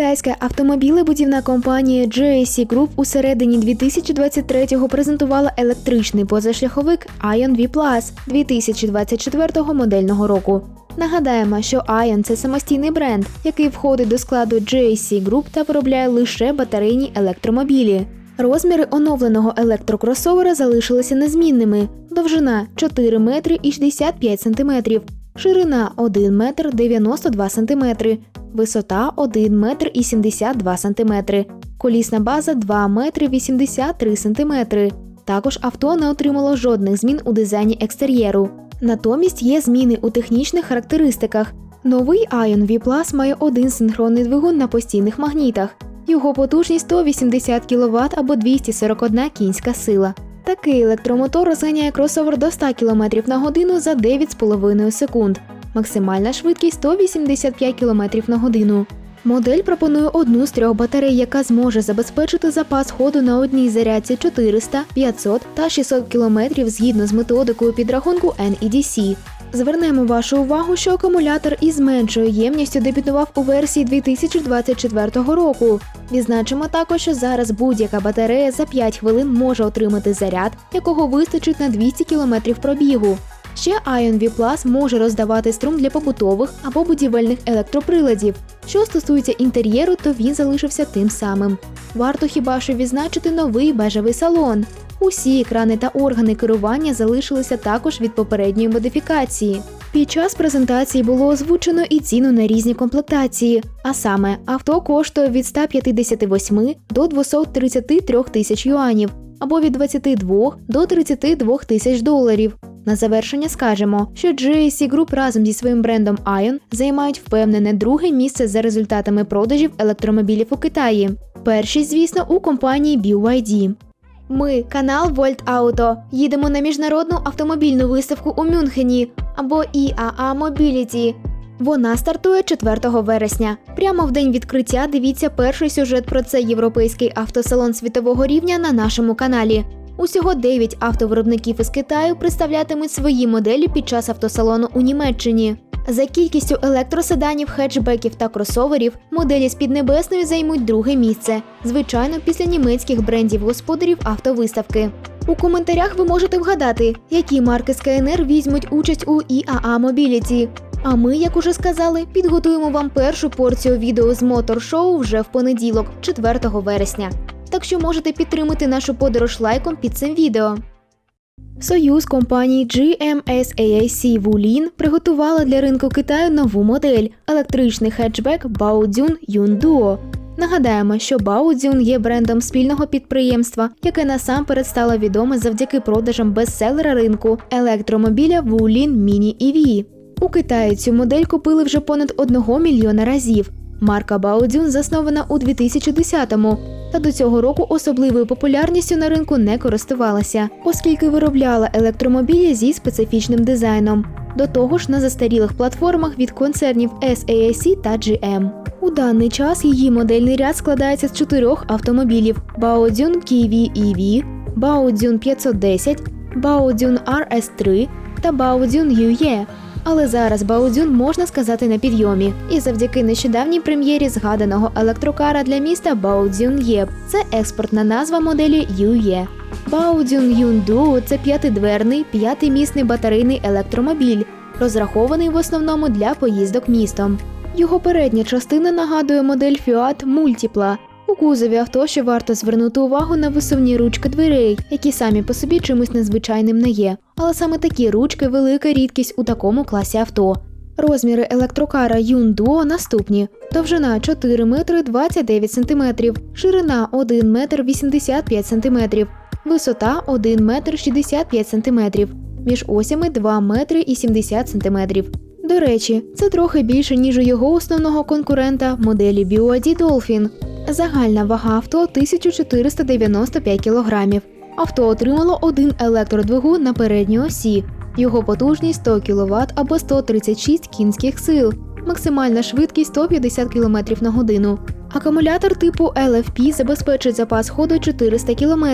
Китайська автомобілебудівна компанія GAC Group у середині 2023-го презентувала електричний позашляховик Ion V Plus 2024 модельного року. Нагадаємо, що Ion – це самостійний бренд, який входить до складу GAC Group та виробляє лише батарейні електромобілі. Розміри оновленого електрокросовера залишилися незмінними: довжина 4 метри і 65 сантиметрів, ширина 1 метр 92 сантиметри, висота 1 метр і 72 сантиметри, колісна база 2 метри 83 сантиметри. Також авто не отримало жодних змін у дизайні екстер'єру. Натомість є зміни у технічних характеристиках. Новий Ion V Plus має один синхронний двигун на постійних магнітах. Його потужність 180 кВт або 241 кінська сила. Такий електромотор розганяє кросовер до 100 км на годину за 9,5 секунд. Максимальна швидкість 185 км на годину. Модель пропонує одну з трьох батарей, яка зможе забезпечити запас ходу на одній зарядці 400, 500 та 600 км згідно з методикою підрахунку NEDC. Звернемо вашу увагу, що акумулятор із меншою ємністю дебютував у версії 2024 року. Відзначимо також, що зараз будь-яка батарея за 5 хвилин може отримати заряд, якого вистачить на 200 км пробігу. Ще Ion V Plus може роздавати струм для побутових або будівельних електроприладів. Що стосується інтер'єру, то він залишився тим самим. Варто хіба що відзначити новий бежевий салон. Усі екрани та органи керування залишилися також від попередньої модифікації. Під час презентації було озвучено і ціну на різні комплектації, а саме авто коштує від 158 до 233 тисяч юанів або від 22 до 32 тисяч доларів. На завершення скажемо, що GAC Group разом зі своїм брендом Ion займають впевнене друге місце за результатами продажів електромобілів у Китаї. Першість, звісно, у компанії BYD. Ми, канал Volt Auto, їдемо на міжнародну автомобільну виставку у Мюнхені або IAA Mobility. Вона стартує 4 вересня. Прямо в день відкриття дивіться перший сюжет про цей європейський автосалон світового рівня на нашому каналі. Усього 9 автовиробників із Китаю представлятимуть свої моделі під час автосалону у Німеччині. За кількістю електроседанів, хетчбеків та кросоверів моделі з Піднебесної займуть друге місце, звичайно, після німецьких брендів господарів автовиставки. У коментарях ви можете вгадати, які марки з КНР візьмуть участь у IAA Mobility. А ми, як уже сказали, підготуємо вам першу порцію відео з мотор-шоу вже в понеділок, 4 вересня. Так що можете підтримати нашу подорож лайком під цим відео. Союз компанії GMSAAC Wulin приготувала для ринку Китаю нову модель електричний хетчбек Baojun Yunduo. Нагадаємо, що Baojun є брендом спільного підприємства, яке насамперед стало відоме завдяки продажам бестселера ринку електромобіля Wulin Mini EV. У Китаї цю модель купили вже понад 1 мільйона разів. Марка Baojun заснована у 2010-му, та до цього року особливою популярністю на ринку не користувалася, оскільки виробляла електромобілі зі специфічним дизайном. До того ж, на застарілих платформах від концернів SAIC та GM. У даний час її модельний ряд складається з чотирьох автомобілів: Baojun Kiwi EV, Baojun 510, Baojun RS3 та Baojun UE. Але зараз Баудзюн можна сказати на підйомі, і завдяки нещодавній прем'єрі згаданого електрокара для міста Баудзюн Єб. Це експортна назва моделі Ює. Баудзюн Юнду це п'ятидверний, п'ятимісний батарейний електромобіль, розрахований в основному для поїздок містом. Його передня частина нагадує модель Fiat Multipla. Кузові авто ще варто звернути увагу на висувні ручки дверей, які самі по собі чимось незвичайним не є. Але саме такі ручки велика рідкість у такому класі авто. Розміри електрокара Юндуо наступні: довжина 4 метри 29 сантиметрів, ширина 1 метр 85 сантиметрів, висота 1 метр 65 сантиметрів, між осями 2 метри і 70 сантиметрів. До речі, це трохи більше, ніж у його основного конкурента моделі BYD Dolphin. Загальна вага авто 1495 кг. Авто отримало один електродвигун на передній осі. Його потужність 100 кВт або 136 кінських сил. Максимальна швидкість 150 км на годину. Акумулятор типу LFP забезпечить запас ходу 400 км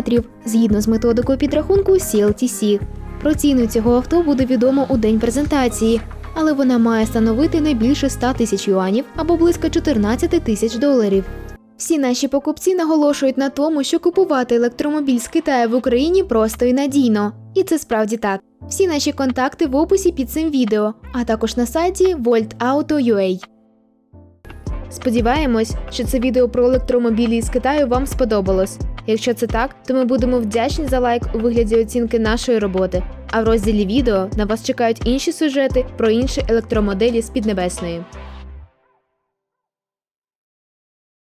згідно з методикою підрахунку CLTC. Про ціну цього авто буде відомо у день презентації, але вона має становити не більше 100 тисяч юанів або близько 14 тисяч доларів. Всі наші покупці наголошують на тому, що купувати електромобіль з Китаю в Україні просто і надійно. І це справді так. Всі наші контакти в описі під цим відео, а також на сайті voltauto.ua. Сподіваємось, що це відео про електромобілі з Китаю вам сподобалось. Якщо це так, то ми будемо вдячні за лайк у вигляді оцінки нашої роботи. А в розділі відео на вас чекають інші сюжети про інші електромоделі з Піднебесної.